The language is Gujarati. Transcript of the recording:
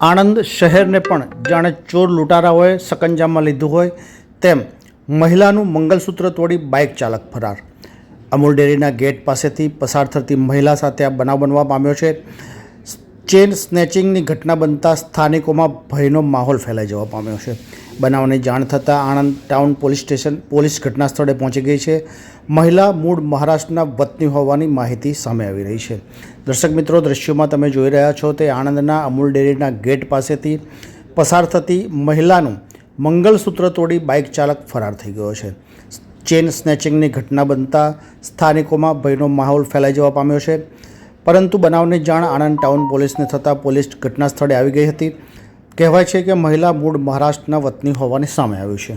આણંદ શહેરને પણ જાણે ચોર લૂંટારાઓએ સકંજામાં લીધું હોય તેમ મહિલાનું મંગલસૂત્ર તોડી બાઇક ચાલક ફરાર. અમૂલ ડેરીના ગેટ પાસેથી પસાર થતી મહિલા સાથે આ બનાવ બનવા પામ્યો છે. ચેન સ્નેચિંગની ઘટના બનતા સ્થાનિકોમાં ભયનો માહોલ ફેલાઈ જવા પામ્યો છે. બનાવની જાણ થતાં Anand town police station police ઘટના સ્થળે પહોંચી ગઈ છે. મહિલા મૂળ મહારાષ્ટ્રના વતની હોવાની માહિતી સામે આવી રહી છે. દર્શક મિત્રો, દ્રશ્યોમાં તમે જોઈ રહ્યા છો તે આણંદના અમૂલ ડેરીના ગેટ પાસેથી પસાર થતી મહિલાનું મંગલસૂત્ર તોડી બાઇક ચાલક ફરાર થઈ ગયો છે. ચેન સ્નેચિંગની ઘટના બનતા સ્થાનિકોમાં ભયનો માહોલ ફેલાઈ જવા પામ્યો છે. પરંતુ બનાવની જાણ આણંદ ટાઉન પોલીસને થતાં પોલીસ ઘટના સ્થળે આવી ગઈ હતી. કહેવાય છે કે મહિલા મૂળ મહારાષ્ટ્રના વતની હોવાની સામે આવ્યું છે.